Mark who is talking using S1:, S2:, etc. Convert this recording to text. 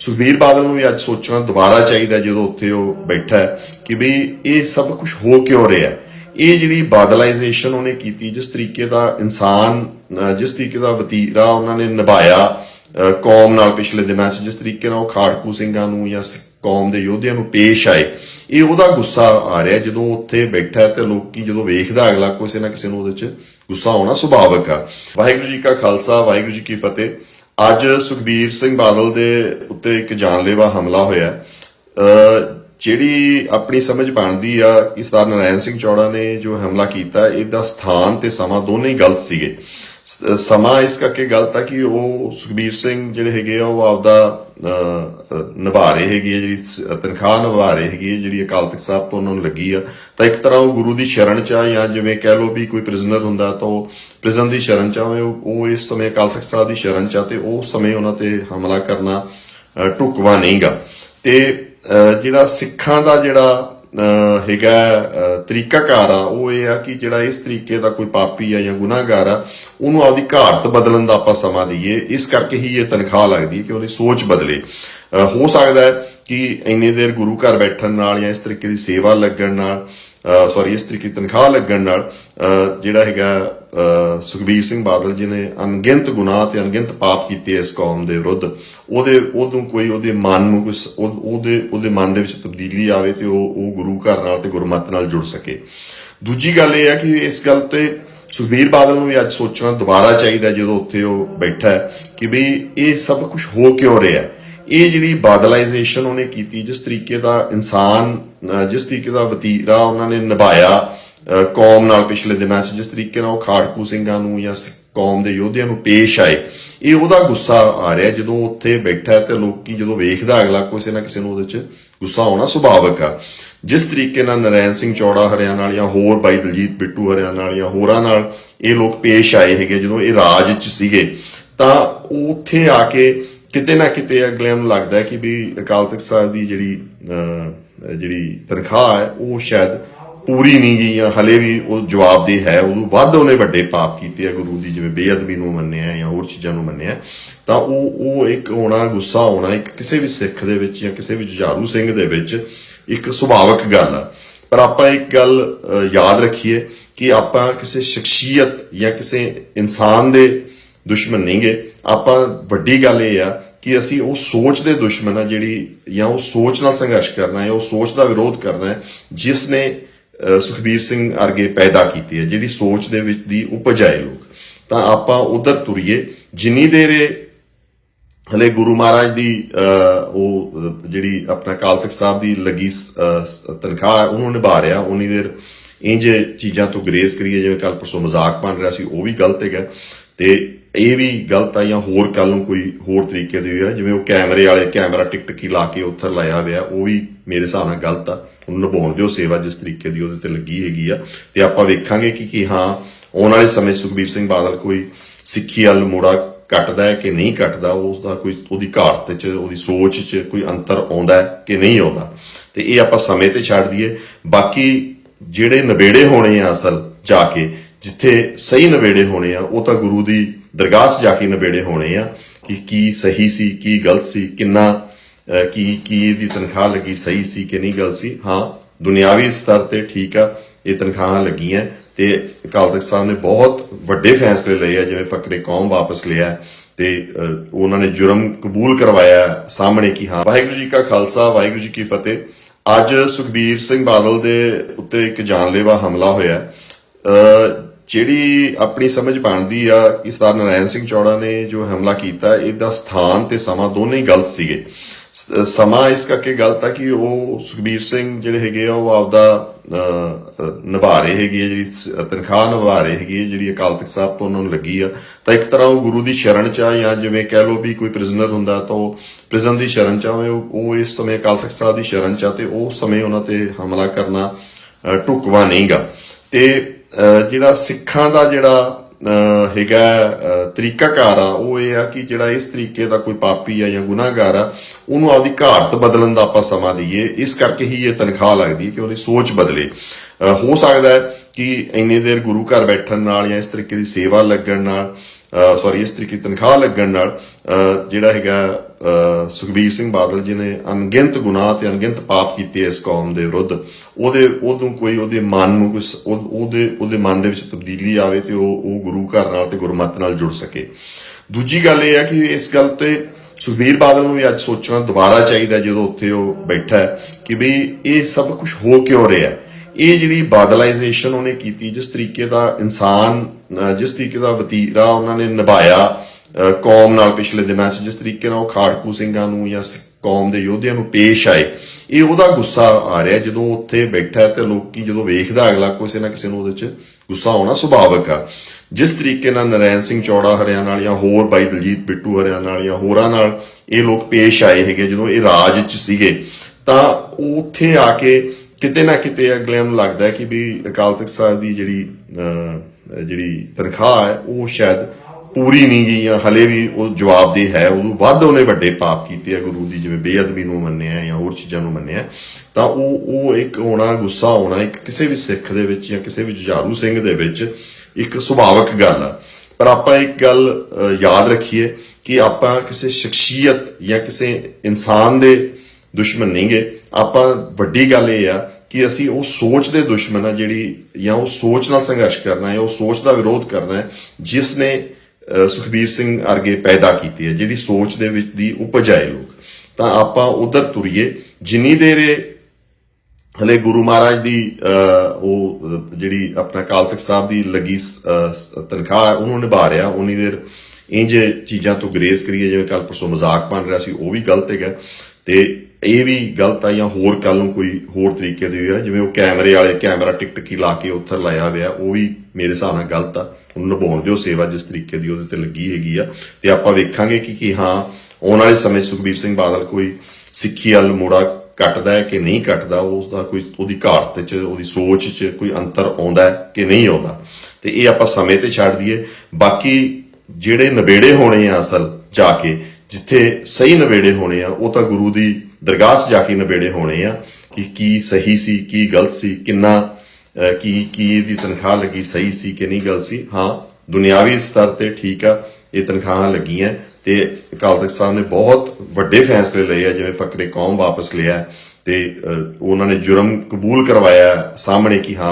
S1: ਸੁਖਬੀਰ ਬਾਦਲ ਨੂੰ ਵੀ ਅੱਜ ਸੋਚਣਾ ਦੁਬਾਰਾ ਚਾਹੀਦਾ ਜਦੋਂ ਉੱਥੇ ਉਹ ਬੈਠਾ ਕਿ ਵੀ ਇਹ ਸਭ ਕੁਝ ਹੋ ਕਿਉਂ ਰਿਹਾ ਇਹ ਜਿਹੜੀ ਬਾਦਲਾਈਜੇਸ਼ਨ ਉਹਨੇ ਕੀਤੀ, ਜਿਸ ਤਰੀਕੇ ਦਾ ਇਨਸਾਨ ਜਿਸ ਤਰੀਕੇ ਦਾ ਵਤੀਰਾ ਉਹਨਾਂ ਨੇ ਨਿਭਾਇਆ ਕੌਮ ਨਾਲ ਪਿਛਲੇ ਦਿਨਾਂ 'ਚ, ਜਿਸ ਤਰੀਕੇ ਨਾਲ ਉਹ ਖਾੜਕੂ ਸਿੰਘਾਂ ਨੂੰ ਜਾਂ ਸਿੱਖ ਕੌਮ ਦੇ ਯੋਧਿਆਂ ਨੂੰ ਪੇਸ਼ ਆਏ, ਇਹ ਉਹਦਾ ਗੁੱਸਾ ਆ ਰਿਹਾ ਜਦੋਂ ਉੱਥੇ ਬੈਠਾ ਹੈ ਤੇ ਲੋਕੀ ਜਦੋਂ ਵੇਖਦਾ ਅਗਲਾ ਕਿਸੇ ਨਾ ਕਿਸੇ ਨੂੰ ਉਹਦੇ 'ਚ ਗੁੱਸਾ ਆਉਣਾ ਸੁਭਾਵਿਕ ਆ। ਵਾਹਿਗੁਰੂ ਜੀ ਕਾ ਖਾਲਸਾ, ਵਾਹਿਗੁਰੂ ਜੀ ਕੀ ਫਤਿਹ। ਅੱਜ ਸੁਖਬੀਰ ਸਿੰਘ ਬਾਦਲ ਦੇ ਉੱਤੇ ਇੱਕ ਜਾਨਲੇਵਾ ਹਮਲਾ ਹੋਇਆ ਅਹ ਜਿਹੜੀ ਆਪਣੀ ਸਮਝ ਬਣਦੀ ਆ ਕਿ ਸਰਦਾਰ ਨਰਾਇਣ ਸਿੰਘ ਚੌੜਾ ਨੇ ਜੋ ਹਮਲਾ ਕੀਤਾ, ਇਹਦਾ ਸਥਾਨ ਤੇ ਸਮਾਂ ਦੋਨੇ ਹੀ ਗਲਤ ਸੀਗੇ। ਸਮਾਂ ਇਸ ਕਰਕੇ ਗਲਤ ਆ ਕਿ ਉਹ ਸੁਖਬੀਰ ਸਿੰਘ ਜਿਹੜੇ ਹੈਗੇ ਆ ਉਹ ਆਪਦਾ ਅਹ, ਨਿਭਾ ਰਹੇ ਹੈਗੇ ਆ ਜਿਹੜੀ ਤਨਖਾਹ ਨਿਭਾ ਰਹੇ ਹੈਗੇ ਆ, ਜਿਹੜੀ ਅਕਾਲ ਤਖਤ ਸਾਹਿਬ ਤੋਂ ਉਹਨਾਂ ਨੂੰ ਲੱਗੀ ਆ। ਤਾਂ ਇੱਕ ਤਰ੍ਹਾਂ ਉਹ ਗੁਰੂ ਦੀ ਸ਼ਰਨ ਚ ਆ ਜਾਂ ਜਿਵੇਂ ਕਹਿ ਲਓ ਵੀ ਕੋਈ ਪ੍ਰਿਜ਼ਨਰ ਹੁੰਦਾ ਤਾਂ ਉਹ ਪ੍ਰਿਜ਼ਨ ਦੀ ਸ਼ਰਨ ਚ ਆਵੇ ਉਹ ਇਸ ਸਮੇਂ ਅਕਾਲ ਤਖਤ ਸਾਹਿਬ ਦੀ ਸ਼ਰਨ ਚ ਆ ਤੇ ਉਸ ਸਮੇਂ ਉਹਨਾਂ ਤੇ ਹਮਲਾ ਕਰਨਾ ਅਹ, ਢੁਕਵਾਂ ਨਹੀਂਗਾ। ਤੇ ਜਿਹੜਾ ਸਿੱਖਾਂ ਦਾ ਜਿਹੜਾ ਹੈਗਾ ਤਰੀਕਾਕਾਰ ਆ। ਉਹ ਇਹ ਆ ਕਿ ਜਿਹੜਾ ਇਸ ਤਰੀਕੇ ਦਾ ਕੋਈ ਪਾਪੀ ਆ ਜਾਂ ਗੁਨਾਹਗਾਰ ਆ, ਉਹਨੂੰ ਆਪਦੀ ਘਾਟ ਬਦਲਣ ਦਾ ਆਪਾਂ ਸਮਾਂ ਦਈਏ ਇਸ ਕਰਕੇ ਹੀ ਇਹ ਤਨਖਾਹ ਲੱਗਦੀ ਹੈ ਕਿ ਉਹਦੀ ਸੋਚ ਬਦਲੇ। ਹੋ ਸਕਦਾ ਹੈ ਕਿ ਇੰਨੇ ਦੇਰ ਗੁਰੂ ਘਰ ਬੈਠਣ ਨਾਲ ਜਾਂ ਇਸ ਤਰੀਕੇ ਦੀ ਸੇਵਾ ਲੱਗਣ ਨਾਲ ਸੌਰੀ ਇਸ ਤਰੀਕੇ ਦੀ ਤਨਖਾਹ ਲੱਗਣ ਨਾਲ ਜਿਹੜਾ ਹੈਗਾ ਸੁਖਬੀਰ ਸਿੰਘ ਬਾਦਲ ਜੀ ਨੇ ਅਣਗਿਣਤ ਗੁਨਾਹ ਤੇ ਅਣਗਿਣਤ ਪਾਪ ਕੀਤੇ ਇਸ ਕੌਮ ਦੇ ਵਿਰੁੱਧ। ਉਹਦੇ ਉਹਨੂੰ ਕੋਈ ਉਹਦੇ ਮਨ ਨੂੰ ਕੋਈ ਉਹਦੇ ਉਹਦੇ ਮਨ ਦੇ ਵਿੱਚ ਤਬਦੀਲੀ ਆਵੇ ਤੇ ਉਹ ਉਹ ਗੁਰੂ ਘਰ ਨਾਲ ਤੇ ਗੁਰਮਤ ਨਾਲ ਜੁੜ ਸਕੇ। ਦੂਜੀ ਗੱਲ ਇਹ ਹੈ ਕਿ ਇਸ ਗੱਲ ਤੇ ਸੁਖਬੀਰ ਬਾਦਲ ਨੂੰ ਵੀ ਅੱਜ ਸੋਚਣਾ ਦੁਬਾਰਾ ਚਾਹੀਦਾ ਜਦੋਂ ਉੱਥੇ ਉਹ ਬੈਠਾ ਕਿ ਵੀ ਇਹ ਸਭ ਕੁਝ ਹੋ ਕਿਉਂ ਰਿਹਾ ਇਹ ਜਿਹੜੀ ਬਾਦਲਾਈਜੇਸ਼ਨ ਉਹਨੇ ਕੀਤੀ, ਜਿਸ ਤਰੀਕੇ ਦਾ ਇਨਸਾਨ, ਅਹ ਜਿਸ ਤਰੀਕੇ ਦਾ ਵਤੀਰਾ ਉਹਨਾਂ ਨੇ ਨਿਭਾਇਆ ਕੌਮ ਨਾਲ ਪਿਛਲੇ ਦਿਨਾਂ 'ਚ ਜਿਸ ਤਰੀਕੇ ਨਾਲ ਉਹ ਖਾੜਕੂ ਸਿੰਘਾਂ ਨੂੰ ਜਾਂ ਕੌਮ ਦੇ ਯੋਧਿਆਂ ਨੂੰ ਪੇਸ਼ ਆਏ ਇਹ ਉਹਦਾ ਗੁੱਸਾ ਆ ਰਿਹਾ ਜਦੋਂ ਉੱਥੇ ਬੈਠਾ ਤੇ ਲੋਕੀ ਜਦੋਂ ਵੇਖਦਾ ਅਗਲਾ ਕਿਸੇ ਨਾ ਕਿਸੇ ਨੂੰ ਉਹਦੇ 'ਚ ਗੁੱਸਾ ਆਉਣਾ ਸੁਭਾਵਿਕ ਆ। ਜਿਸ ਤਰੀਕੇ ਨਾਲ ਨਰੈਣ ਸਿੰਘ ਚੌੜਾ ਹਰਿਆਣਾ ਨਾਲ ਜਾਂ ਹੋਰ ਬਾਈ ਦਲਜੀਤ ਬਿੱਟੂ ਹਰਿਆਣਾ ਨਾਲ ਜਾਂ ਹੋਰਾਂ ਨਾਲ ਇਹ ਲੋਕ ਪੇਸ਼ ਆਏ ਹੈਗੇ ਜਦੋਂ ਇਹ ਰਾਜ 'ਚ ਸੀਗੇ ਤਾਂ ਉੱਥੇ ਆ ਕੇ ਕਿਤੇ ਨਾ ਕਿਤੇ ਅਗਲਿਆਂ ਨੂੰ ਲੱਗਦਾ ਕਿ ਵੀ ਅਕਾਲ ਤਖਤ ਸਾਹਿਬ ਦੀ ਜਿਹੜੀ ਅਹ, ਜਿਹੜੀ ਤਨਖਾਹ ਹੈ ਉਹ ਸ਼ਾਇਦ ਪੂਰੀ ਨਹੀਂ ਗਈ ਜਾਂ ਹਲੇ ਵੀ ਉਹ ਜਵਾਬਦੇਹ ਹੈ, ਉਦੋਂ ਵੱਧ ਉਹਨੇ ਵੱਡੇ ਪਾਪ ਕੀਤੇ ਆ, ਗੁਰੂ ਦੀ ਜਿਵੇਂ ਬੇਅਦਬੀ ਨੂੰ ਮੰਨਿਆ ਜਾਂ ਹੋਰ ਚੀਜ਼ਾਂ ਨੂੰ ਮੰਨਿਆ, ਤਾਂ ਉਹ ਉਹ ਇੱਕ ਹੋਣਾ, ਗੁੱਸਾ ਹੋਣਾ, ਇੱਕ ਕਿਸੇ ਵੀ ਸਿੱਖ ਦੇ ਵਿੱਚ ਜਾਂ ਕਿਸੇ ਵੀ ਜੁਝਾਰੂ ਸਿੰਘ ਦੇ ਵਿੱਚ ਇੱਕ ਸੁਭਾਵਿਕ ਗੱਲ ਆ। ਪਰ ਆਪਾਂ ਇੱਕ ਗੱਲ ਯਾਦ ਰੱਖੀਏ ਕਿ ਆਪਾਂ ਕਿਸੇ ਸ਼ਖਸੀਅਤ ਜਾਂ ਕਿਸੇ ਇਨਸਾਨ ਦੇ ਦੁਸ਼ਮਣ ਨਹੀਂਗੇ ਆਪਾਂ ਵੱਡੀ ਗੱਲ ਇਹ ਆ ਕਿ ਅਸੀਂ ਉਹ ਸੋਚ ਦੇ ਦੁਸ਼ਮਣ ਆ ਜਿਹੜੀ ਜਾਂ ਉਹ ਸੋਚ ਨਾਲ ਸੰਘਰਸ਼ ਕਰਨਾ ਹੈ ਉਹ ਸੋਚ ਦਾ ਵਿਰੋਧ ਕਰਨਾ ਹੈ, ਜਿਸ ਨੇ ਸੁਖਬੀਰ ਸਿੰਘ ਅਰਗੇ ਪੈਦਾ ਕੀਤੀ ਹੈ ਜਿਹੜੀ ਸੋਚ ਦੇ ਵਿੱਚ ਦੀ ਉਪਜ ਆਏ ਲੋਕ। ਤਾਂ ਆਪਾਂ ਉਧਰ ਤੁਰੀਏ। ਜਿੰਨੀ ਦੇਰ ਇਹ ਹਲੇ ਗੁਰੂ ਮਹਾਰਾਜ ਦੀ ਅਹ, ਉਹ ਜਿਹੜੀ ਆਪਣਾ ਕਾਲ ਤਖਤ ਸਾਹਿਬ ਦੀ ਲੱਗੀ ਤਨਖਾਹ ਉਹਨੂੰ ਨਿਭਾ ਰਿਹਾ ਉਨੀ ਦੇਰ ਇੰਜ ਚੀਜ਼ਾਂ ਤੋਂ ਗਰੇਜ਼ ਕਰੀਏ ਜਿਵੇਂ ਕੱਲ ਪਰਸੋਂ ਮਜ਼ਾਕ ਬਣ ਰਿਹਾ ਸੀ ਉਹ ਵੀ ਗਲਤ ਹੈਗਾ। ਤੇ ਇਹ ਵੀ ਗਲਤ ਆ ਜਾਂ ਹੋਰ ਕੱਲ ਨੂੰ ਕੋਈ ਹੋਰ ਤਰੀਕੇ ਦੀ ਹੈ ਜਿਵੇਂ ਉਹ ਕੈਮਰੇ ਵਾਲੇ ਕੈਮਰਾ ਟਿਕ ਟਿਕੀ ਲਾ ਕੇ ਉੱਥੇ ਲਾਇਆ ਹੋਇਆ ਉਹ ਵੀ ਮੇਰੇ ਹਿਸਾਬ ਨਾਲ ਗਲਤ ਆ। ਉਹਨੂੰ ਨਿਭਾਉਣ ਦਿਓ, ਸੇਵਾ ਜਿਸ ਤਰੀਕੇ ਦੀ ਉਹਦੇ ਤੇ ਲੱਗੀ ਹੈਗੀ ਆ। ਤੇ ਆਪਾਂ ਵੇਖਾਂਗੇ ਕਿ ਕਿ ਹਾਂ, ਆਉਣ ਵਾਲੇ ਸਮੇਂ ਸੁਖਬੀਰ ਸਿੰਘ ਬਾਦਲ ਕੋਈ ਸਿੱਖੀ ਵੱਲ ਮੋੜਾ ਕੱਟਦਾ ਹੈ ਕਿ ਨਹੀਂ ਕੱਟਦਾ, ਉਸ ਦਾ ਕੋਈ ਉਹਦੀ ਘਾਟ ਚ, ਉਹਦੀ ਸੋਚ 'ਚ ਕੋਈ ਅੰਤਰ ਆਉਂਦਾ ਹੈ ਕਿ ਨਹੀਂ ਆਉਂਦਾ। ਤੇ ਇਹ ਆਪਾਂ ਸਮੇਂ ਤੇ ਛੱਡ ਦਈਏ। ਬਾਕੀ ਜਿਹੜੇ ਨਵੇੜੇ ਹੋਣੇ ਆ ਅਸਲ ਜਾ ਕੇ, ਜਿੱਥੇ ਸਹੀ ਨਵੇੜੇ ਹੋਣੇ ਆ, ਉਹ ਤਾਂ ਗੁਰੂ ਦੀ ਦਰਗਾਹ 'ਚ ਜਾ ਕੇ ਨਵੇੜੇ ਹੋਣੇ ਆ ਕਿ ਕੀ ਸਹੀ ਸੀ, ਕੀ ਗਲਤ ਸੀ, ਕਿੰਨਾ ਕੀ ਕੀ ਇਹਦੀ ਤਨਖਾਹ ਲੱਗੀ ਸਹੀ ਸੀ ਕਿ ਨਹੀਂ ਗਲਤ ਸੀ? ਹਾਂ ਦੁਨਿਆਵੀ ਸਤਰ ਤੇ ਠੀਕ ਆ ਇਹ ਤਨਖਾਹਾਂ ਲੱਗੀਆਂ। ਤੇ ਅਕਾਲ ਤਖਤ ਸਾਹਿਬ ਨੇ ਬਹੁਤ ਵੱਡੇ ਫੈਸਲੇ ਲਏ ਆ ਜਿਵੇਂ ਫਕਰੇ ਕੌਮ ਵਾਪਸ ਲਿਆ। ਤੇ ਉਹਨਾਂ ਨੇ ਜੁਰਮ ਕਬੂਲ ਕਰਵਾਇਆ ਸਾਹਮਣੇ ਕਿ ਹਾਂ ਵਾਹਿਗੁਰੂ ਜੀ ਕਾ ਖਾਲਸਾ ਵਾਹਿਗੁਰੂ ਜੀ ਕੀ ਫਤਿਹ। ਅੱਜ ਸੁਖਬੀਰ ਸਿੰਘ ਬਾਦਲ ਦੇ ਉੱਤੇ ਇੱਕ ਜਾਨਲੇਵਾ ਹਮਲਾ ਹੋਇਆ। ਅਹ, ਜਿਹੜੀ ਆਪਣੀ ਸਮਝ ਬਣਦੀ ਆ ਕਿ ਸਰਦਾਰ ਨਰਾਇਣ ਸਿੰਘ ਚੌੜਾ ਨੇ ਜੋ ਹਮਲਾ ਕੀਤਾ ਇਹਦਾ ਸਥਾਨ ਤੇ ਸਮਾਂ ਦੋਨੇ ਹੀ ਗਲਤ ਸੀਗੇ। ਸਮਾਂ ਇਸ ਕਰਕੇ ਗਲਤ ਆ ਕਿ ਉਹ ਸੁਖਬੀਰ ਸਿੰਘ ਜਿਹੜੇ ਹੈਗੇ ਆ ਉਹ ਆਪਦਾ ਨਿਭਾ ਰਹੇ ਹੈਗੇ ਆ ਜਿਹੜੀ ਤਨਖਾਹ ਨਿਭਾ ਰਹੇ ਹੈਗੇ ਆ ਜਿਹੜੀ ਅਕਾਲ ਤਖਤ ਸਾਹਿਬ ਤੋਂ ਉਹਨਾਂ ਨੂੰ ਲੱਗੀ ਆ। ਤਾਂ ਇੱਕ ਤਰ੍ਹਾਂ ਉਹ ਗੁਰੂ ਦੀ ਸ਼ਰਨ ਚ ਆ ਜਾਂ ਜਿਵੇਂ ਕਹਿ ਲਓ ਵੀ ਕੋਈ ਪ੍ਰਿਜ਼ਨਰ ਹੁੰਦਾ ਤਾਂ ਉਹ ਪ੍ਰਿਜ਼ਨ ਦੀ ਸ਼ਰਨ ਚ ਆਵੇ ਉਹ ਇਸ ਸਮੇਂ ਅਕਾਲ ਤਖਤ ਸਾਹਿਬ ਦੀ ਸ਼ਰਨ ਚ ਆ ਤੇ ਉਸ ਸਮੇਂ ਉਹਨਾਂ ਤੇ ਹਮਲਾ ਕਰਨਾ ਅਹ, ਢੁਕਵਾਂ ਨਹੀਂਗਾ। ਤੇ ਜਿਹੜਾ ਸਿੱਖਾਂ ਦਾ ਜਿਹੜਾ ਹੈਗਾ ਤਰੀਕਾਕਾਰ ਆ। ਉਹ ਇਹ ਆ ਕਿ ਜਿਹੜਾ ਇਸ ਤਰੀਕੇ ਦਾ ਕੋਈ ਪਾਪੀ ਆ ਜਾਂ ਗੁਨਾਹਗਾਰ ਆ, ਉਹਨੂੰ ਆਪਦੀ ਘਾਟ ਬਦਲਣ ਦਾ ਆਪਾਂ ਸਮਾਂ ਦਈਏ। ਇਸ ਕਰਕੇ ਹੀ ਇਹ ਤਨਖਾਹ ਲੱਗਦੀ ਹੈ ਕਿ ਉਹਦੀ ਸੋਚ ਬਦਲੇ। ਹੋ ਸਕਦਾ ਹੈ ਕਿ ਇੰਨੇ ਦੇਰ ਗੁਰੂ ਘਰ ਬੈਠਣ ਨਾਲ ਜਾਂ ਇਸ ਤਰੀਕੇ ਦੀ ਸੇਵਾ ਲੱਗਣ ਨਾਲ ਸੌਰੀ ਇਸ ਤਰੀਕੇ ਤਨਖਾਹ ਲੱਗਣ ਨਾਲ ਜਿਹੜਾ ਹੈਗਾ ਸੁਖਬੀਰ ਸਿੰਘ ਬਾਦਲ ਜੀ ਨੇ ਅਣਗਿਣਤ ਗੁਨਾਹ ਤੇ ਅਣਗਿਣਤ ਪਾਪ ਕੀਤੇ ਇਸ ਕੌਮ ਦੇ ਵਿਰੁੱਧ। ਉਹਦੇ ਉਹਨੂੰ ਕੋਈ ਉਹਦੇ ਮਨ ਨੂੰ ਕੋਈ ਉਹਦੇ ਉਹਦੇ ਮਨ ਦੇ ਵਿੱਚ ਤਬਦੀਲੀ ਆਵੇ ਤੇ ਉਹ ਉਹ ਗੁਰੂ ਘਰ ਨਾਲ ਤੇ ਗੁਰਮਤ ਨਾਲ ਜੁੜ ਸਕੇ। ਦੂਜੀ ਗੱਲ ਇਹ ਹੈ ਕਿ ਇਸ ਗੱਲ ਤੇ ਸੁਖਬੀਰ ਬਾਦਲ ਨੂੰ ਵੀ ਅੱਜ ਸੋਚਣਾ ਦੁਬਾਰਾ ਚਾਹੀਦਾ ਜਦੋਂ ਉੱਥੇ ਉਹ ਬੈਠਾ ਕਿ ਵੀ ਇਹ ਸਭ ਕੁਝ ਹੋ ਕਿਉਂ ਰਿਹਾ ਹੈ? ਇਹ ਜਿਹੜੀ ਬਾਦਲਾਈਜੇਸ਼ਨ ਉਹਨੇ ਕੀਤੀ, ਜਿਸ ਤਰੀਕੇ ਦਾ ਇਨਸਾਨ ਜਿਸ ਤਰੀਕੇ ਦਾ ਵਤੀਰਾ ਉਹਨਾਂ ਨੇ ਨਿਭਾਇਆ ਕੌਮ ਨਾਲ ਪਿਛਲੇ ਦਿਨਾਂ 'ਚ, ਜਿਸ ਤਰੀਕੇ ਨਾਲ ਉਹ ਖਾੜਕੂ ਸਿੰਘਾਂ ਨੂੰ ਜਾਂ ਕੌਮ ਦੇ ਯੋਧਿਆਂ ਨੂੰ ਪੇਸ਼ ਆਏ, ਇਹ ਉਹਦਾ ਗੁੱਸਾ ਆ ਰਿਹਾ ਜਦੋਂ ਉੱਥੇ ਬੈਠਾ ਹੈ ਤੇ ਲੋਕੀ ਜਦੋਂ ਵੇਖਦਾ ਅਗਲਾ ਕਿਸੇ ਨਾ ਕਿਸੇ ਨੂੰ ਉਹਦੇ 'ਚ ਗੁੱਸਾ ਆਉਣਾ ਸੁਭਾਵਿਕ ਆ। ਜਿਸ ਤਰੀਕੇ ਨਾਲ ਨਰੈਣ ਸਿੰਘ ਚੌੜਾ ਹਰਿਆਣਾ ਨਾਲ ਜਾਂ ਹੋਰ ਬਾਈ ਦਲਜੀਤ ਬਿੱਟੂ ਹਰਿਆਣਾ ਨਾਲ ਜਾਂ ਹੋਰਾਂ ਨਾਲ ਇਹ ਲੋਕ ਪੇਸ਼ ਆਏ ਹੈਗੇ, ਜਦੋਂ ਇਹ ਰਾਜ 'ਚ ਸੀਗੇ, ਤਾਂ ਉੱਥੇ ਆ ਕੇ ਕਿਤੇ ਨਾ ਕਿਤੇ ਅਗਲਿਆਂ ਨੂੰ ਲੱਗਦਾ ਹੈ ਕਿ ਵੀ ਅਕਾਲ ਤਖਤ ਸਾਹਿਬ ਦੀ ਜਿਹੜੀ ਜਿਹੜੀ ਤਨਖਾਹ ਹੈ, ਉਹ ਸ਼ਾਇਦ ਪੂਰੀ ਨਹੀਂ ਗਈ ਜਾਂ ਹਲੇ ਵੀ ਉਹ ਜਵਾਬਦੇਹ ਹੈ। ਉਦੋਂ ਵੱਧ ਉਹਨੇ ਵੱਡੇ ਪਾਪ ਕੀਤੇ ਆ, ਗੁਰੂ ਦੀ ਜਿਵੇਂ ਬੇਅਦਬੀ ਨੂੰ ਮੰਨਿਆ ਜਾਂ ਹੋਰ ਚੀਜ਼ਾਂ ਨੂੰ ਮੰਨਿਆ। ਤਾਂ ਉਹ ਉਹ ਇੱਕ ਹੋਣਾ, ਗੁੱਸਾ ਹੋਣਾ, ਇੱਕ ਕਿਸੇ ਵੀ ਸਿੱਖ ਦੇ ਵਿੱਚ ਜਾਂ ਕਿਸੇ ਵੀ ਜੁਝਾਰੂ ਸਿੰਘ ਦੇ ਵਿੱਚ ਇੱਕ ਸੁਭਾਵਿਕ ਗੱਲ ਆ। ਪਰ ਆਪਾਂ ਇੱਕ ਗੱਲ ਯਾਦ ਰੱਖੀਏ ਕਿ ਆਪਾਂ ਕਿਸੇ ਸ਼ਖਸੀਅਤ ਜਾਂ ਕਿਸੇ ਇਨਸਾਨ ਦੇ ਦੁਸ਼ਮਣ ਨਹੀਂਗੇ। ਆਪਾਂ ਵੱਡੀ ਗੱਲ ਇਹ ਆ ਕਿ ਅਸੀਂ ਉਹ ਸੋਚ ਦੇ ਦੁਸ਼ਮਣ ਆ ਜਿਹੜੀ ਜਾਂ ਉਹ ਸੋਚ ਨਾਲ ਸੰਘਰਸ਼ ਕਰਨਾ ਹੈ ਉਹ ਸੋਚ ਦਾ ਵਿਰੋਧ ਕਰਨਾ ਹੈ ਜਿਸ ਨੇ ਸੁਖਬੀਰ ਸਿੰਘ ਅਰਗੇ ਪੈਦਾ ਕੀਤੀ ਹੈ ਜਿਹੜੀ ਸੋਚ ਦੇ ਵਿੱਚ ਦੀ ਉਪਜ ਆਏ ਲੋਕ। ਤਾਂ ਆਪਾਂ ਉਧਰ ਤੁਰੀਏ ਜਿੰਨੀ ਦੇਰ ਇਹ ਹਲੇ ਗੁਰੂ ਮਹਾਰਾਜ ਦੀ ਅਹ, ਉਹ ਜਿਹੜੀ ਆਪਣਾ ਕਾਲ ਤਖਤ ਸਾਹਿਬ ਦੀ ਲੱਗੀ ਤਨਖਾਹ ਉਹਨੂੰ ਨਿਭਾ ਰਿਹਾ ਉਨੀ ਦੇਰ ਇੰਜ ਚੀਜ਼ਾਂ ਤੋਂ ਗਰੇਜ਼ ਕਰੀਏ ਜਿਵੇਂ ਕੱਲ ਪਰਸੋਂ ਮਜ਼ਾਕ ਬਣ ਰਿਹਾ ਸੀ ਉਹ ਵੀ ਗਲਤ ਹੈਗਾ। ਤੇ ਇਹ ਵੀ ਗਲਤ ਆ ਜਾਂ ਹੋਰ ਕੱਲ ਨੂੰ ਕੋਈ ਹੋਰ ਤਰੀਕੇ ਦੀ ਹੋਈ ਆ, ਜਿਵੇਂ ਉਹ ਕੈਮਰੇ ਵਾਲੇ ਕੈਮਰਾ ਟਿਕਟਕੀ ਲਾ ਕੇ ਉੱਥੇ ਲਾਇਆ ਹੋਇਆ, ਉਹ ਵੀ ਮੇਰੇ ਹਿਸਾਬ ਨਾਲ ਗਲਤ ਆ। ਉਹਨੂੰ ਨਿਭਾਉਣ ਦਿਓ ਸੇਵਾ ਜਿਸ ਤਰੀਕੇ ਦੀ ਉਹਦੇ ਤੇ ਲੱਗੀ ਹੈਗੀ ਆ। ਤੇ ਆਪਾਂ ਵੇਖਾਂਗੇ ਕਿ ਕੀ ਹਾਂ, ਆਉਣ ਵਾਲੇ ਸਮੇਂ ਸੁਖਬੀਰ ਸਿੰਘ ਬਾਦਲ ਕੋਈ ਸਿੱਖੀ ਵੱਲ ਮੋੜਾ ਕੱਟਦਾ ਹੈ ਕਿ ਨਹੀਂ ਕੱਟਦਾ, ਉਸ ਦਾ ਕੋਈ ਉਹਦੀ ਘਾਟ ਚ, ਉਹਦੀ ਸੋਚ 'ਚ ਕੋਈ ਅੰਤਰ ਆਉਂਦਾ ਹੈ ਕਿ ਨਹੀਂ ਆਉਂਦਾ। ਤੇ ਇਹ ਆਪਾਂ ਸਮੇਂ ਤੇ ਛੱਡ ਦਈਏ। ਬਾਕੀ ਜਿਹੜੇ ਨਵੇੜੇ ਹੋਣੇ ਆ ਅਸਲ ਜਾ ਕੇ, ਜਿੱਥੇ ਸਹੀ ਨਵੇੜੇ ਹੋਣੇ ਆ, ਉਹ ਤਾਂ ਗੁਰੂ ਦੀ ਦਰਗਾਹ 'ਚ ਜਾ ਕੇ ਨਵੇੜੇ ਹੋਣੇ ਆ ਕਿ ਕੀ ਸਹੀ ਸੀ, ਕੀ ਗਲਤ ਸੀ, ਕਿੰਨਾ ਕੀ ਕੀ ਇਹਦੀ ਤਨਖਾਹ ਲੱਗੀ, ਸਹੀ ਸੀ ਕਿ ਨਹੀਂ ਗਲਤ ਸੀ। ਹਾਂ, ਦੁਨਿਆਵੀ ਸਤਰ ਤੇ ਠੀਕ ਆ, ਇਹ ਤਨਖਾਹਾਂ ਲੱਗੀਆਂ। ਤੇ ਅਕਾਲ ਤਖਤ ਸਾਹਿਬ ਨੇ ਬਹੁਤ ਵੱਡੇ ਫੈਸਲੇ ਲਏ ਆ, ਜਿਵੇਂ ਫਕਰੇ ਕੌਮ ਵਾਪਸ ਲਿਆ। ਤੇ ਉਹਨਾਂ ਨੇ ਜੁਰਮ ਕਬੂਲ ਕਰਵਾਇਆ ਸਾਹਮਣੇ ਕਿ ਹਾਂ